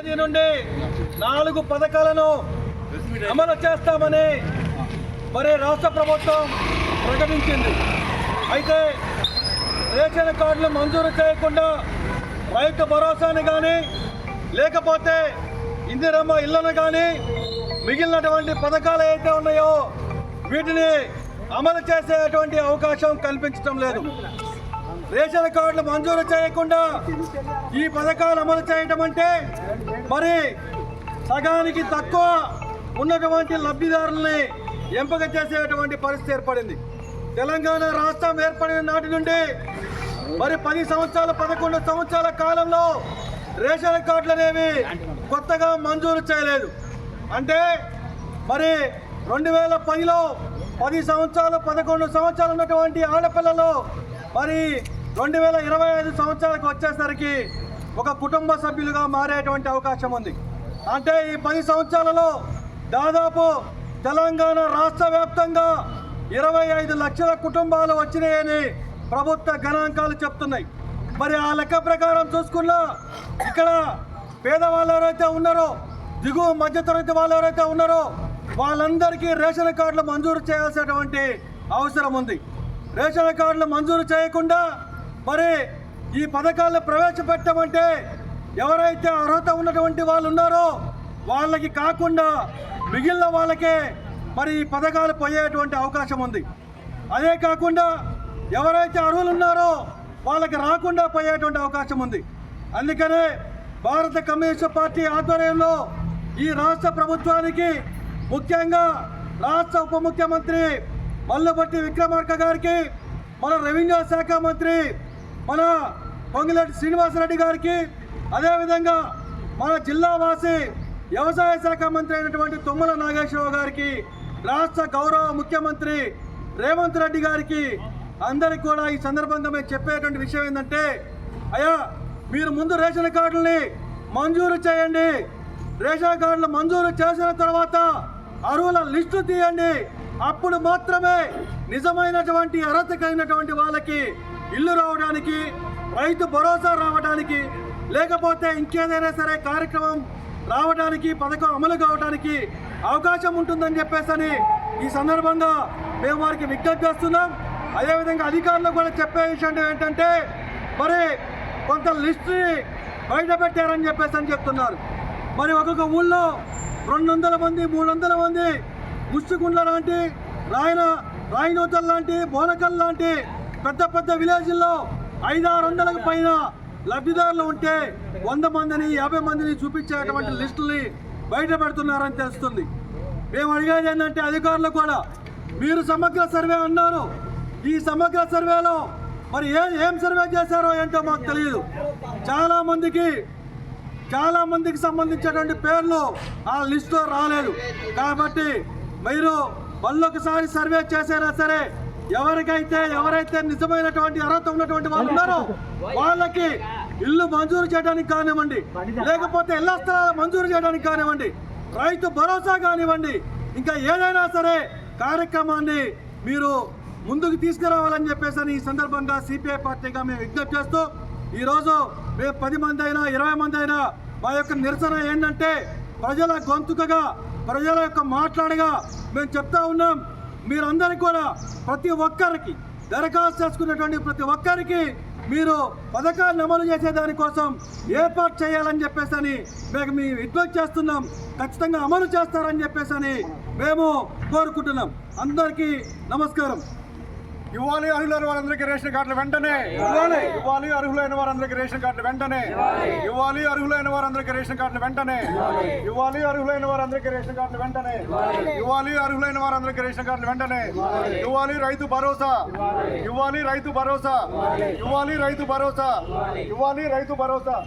తేదీ నుండి నాలుగు పథకాలను అమలు చేస్తామని మరి రాష్ట్ర ప్రభుత్వం ప్రకటించింది. అయితే రేషన్ కార్డులు మంజూరు చేయకుండా రైతు భరోసాని కానీ లేకపోతే ఇందిరమ్మ ఇళ్ళను కానీ మిగిలినటువంటి పథకాలు ఏవైతే ఉన్నాయో వీటిని అమలు చేసేటువంటి అవకాశం కల్పించడం లేదు. రేషన్ కార్డులు మంజూరు చేయకుండా ఈ పథకాలు అమలు చేయటం అంటే మరి సగానికి తక్కువ ఉన్నటువంటి లబ్ధిదారుల్ని ఎంపిక చేసేటువంటి పరిస్థితి ఏర్పడింది. తెలంగాణ రాష్ట్రం ఏర్పడిన నాటి నుండి మరి పది సంవత్సరాలు పదకొండు సంవత్సరాల కాలంలో రేషన్ కార్డులు అనేవి కొత్తగా మంజూరు చేయలేదు. అంటే మరి రెండు వేల పదిలో పది సంవత్సరాలు పదకొండు సంవత్సరాలు ఉన్నటువంటి ఆడపిల్లలు మరి రెండు వేల ఇరవై ఐదు సంవత్సరాలకు వచ్చేసరికి ఒక కుటుంబ సభ్యులుగా మారేటువంటి అవకాశం ఉంది. అంటే ఈ పది సంవత్సరాలలో దాదాపు తెలంగాణ రాష్ట్ర వ్యాప్తంగా ఇరవై ఐదు లక్షల కుటుంబాలు వచ్చినాయని ప్రభుత్వ గణాంకాలు చెప్తున్నాయి. మరి ఆ లెక్క ప్రకారం చూసుకున్నా ఇక్కడ పేదవాళ్ళు ఎవరైతే ఉన్నారో దిగువ మధ్యతరగతి వాళ్ళు ఎవరైతే ఉన్నారో వాళ్ళందరికీ రేషన్ కార్డులు మంజూరు చేయాల్సినటువంటి అవసరం ఉంది. రేషన్ కార్డులు మంజూరు చేయకుండా మరి ఈ పథకాలను ప్రవేశపెట్టమంటే ఎవరైతే అర్హత ఉన్నటువంటి వాళ్ళు ఉన్నారో వాళ్ళకి కాకుండా మిగిలిన వాళ్ళకే మరి ఈ పథకాలు పోయేటువంటి అవకాశం ఉంది. అదే కాకుండా ఎవరైతే అర్హులు ఉన్నారో వాళ్ళకి రాకుండా పోయేటువంటి అవకాశం ఉంది. అందుకనే భారత కమ్యూనిస్ట్ పార్టీ ఆధ్వర్యంలో ఈ రాష్ట్ర ప్రభుత్వానికి ముఖ్యంగా రాష్ట్ర ఉప ముఖ్యమంత్రి మల్లుబట్టి విక్రమార్క గారికి మన రెవెన్యూ శాఖ మంత్రి మన పొంగిరెడ్డి శ్రీనివాసరెడ్డి గారికి అదేవిధంగా మన జిల్లావాసి వ్యవసాయ శాఖ మంత్రి అయినటువంటి తుమ్మల నాగేశ్వరరావు గారికి రాష్ట్ర గౌరవ ముఖ్యమంత్రి రేవంత్ రెడ్డి గారికి అందరికి కూడా ఈ సందర్భంగా మేము చెప్పేటువంటి విషయం ఏంటంటే అయ్యా మీరు ముందు రేషన్ కార్డుల్ని మంజూరు చేయండి. రేషన్ కార్డులు మంజూరు చేసిన తర్వాత అర్హుల లిస్టు తీయండి. అప్పుడు మాత్రమే నిజమైనటువంటి అర్హత కలిగినటువంటి వాళ్ళకి ఇల్లు రావడానికి రైతు భరోసా రావడానికి లేకపోతే ఇంకేదైనా సరే కార్యక్రమం రావడానికి పథకం అమలు కావడానికి అవకాశం ఉంటుందని చెప్పేసి ఈ సందర్భంగా మేము వారికి విజ్ఞప్తి చేస్తున్నాం. అదేవిధంగా అధికారులు కూడా చెప్పే విషయం ఏంటంటే మరి కొంత లిస్టుని బయట పెట్టారని చెప్పేసి అని చెప్తున్నారు. మరి ఒక్కొక్క ఊళ్ళో రెండు వందల మంది మూడు వందల మంది ముష్టిగుండ్ల లాంటి రాయన రాయినూతల్ లాంటి బోనకల్ లాంటి పెద్ద పెద్ద విలేజ్ల్లో ఐదారు వందలకు పైన లబ్ధిదారులు ఉంటే వంద మందిని యాభై మందిని చూపించేటువంటి లిస్టుల్ని బయట పెడుతున్నారని తెలుస్తుంది. మేము అడిగేది ఏంటంటే అధికారులు కూడా మీరు సమగ్ర సర్వే అన్నారు. ఈ సమగ్ర సర్వేలో మరి ఏం ఏం సర్వే చేశారో ఏంటో మాకు తెలియదు చాలా మందికి చాలా మందికి సంబంధించినటువంటి పేర్లు ఆ లిస్టులో రాలేదు. కాబట్టి మీరు మళ్ళొకసారి సర్వే చేసినా సరే ఎవరికైతే ఎవరైతే నిజమైనటువంటి అర్హత ఉన్నటువంటి వాళ్ళు ఉన్నారో వాళ్ళకి ఇల్లు మంజూరు చేయడానికి కానివ్వండి లేకపోతే ఇళ్ళ స్థలాలు మంజూరు చేయడానికి కానివ్వండి రైతు భరోసా కానివ్వండి ఇంకా ఏదైనా సరే కార్యక్రమాన్ని మీరు ముందుకు తీసుకురావాలని చెప్పేసి ఈ సందర్భంగా సిపిఐ పార్టీగా మేము విజ్ఞప్తి చేస్తూ ఈరోజు మేము పది మంది అయినా ఇరవై మంది అయినా మా యొక్క నిరసన ఏంటంటే ప్రజల గొంతుకగా ప్రజల యొక్క మాట్లాడగా మేము చెప్తా ఉన్నాం. మీరందరికీ కూడా ప్రతి ఒక్కరికి దరఖాస్తు చేసుకున్నటువంటి ప్రతి ఒక్కరికి మీరు పథకాన్ని అమలు చేసే దానికోసం ఏర్పాటు చేయాలని చెప్పేసి అని మేము మీ విజ్ఞప్తి చేస్తున్నాం. ఖచ్చితంగా అమలు చేస్తారని చెప్పేసి అని మేము కోరుకుంటున్నాం. అందరికీ నమస్కారం. ఇవ్వాలి అర్హులైన వారందరికీ రేషన్ కార్డులు వెంటనే. ఇవ్వాలి. ఇవ్వాలి అర్హులైన వారందరికీ రేషన్ కార్డులు వెంటనే. ఇవ్వాలి. అర్హులైన వారందరికీ రేషన్ కార్డులు వెంటనే. ఇవ్వాలి. అర్హులైన వారందరికీ రేషన్ కార్డులు వెంటనే. ఇవ్వాలి. అర్హులైన వారందరికీ రేషన్ కార్డులు వెంటనే. ఇవ్వాలి. రైతు భరోసా. ఇవ్వాలి. రైతు భరోసా. ఇవ్వాలి. రైతు భరోసా. ఇవ్వాలి రైతు భరోసా.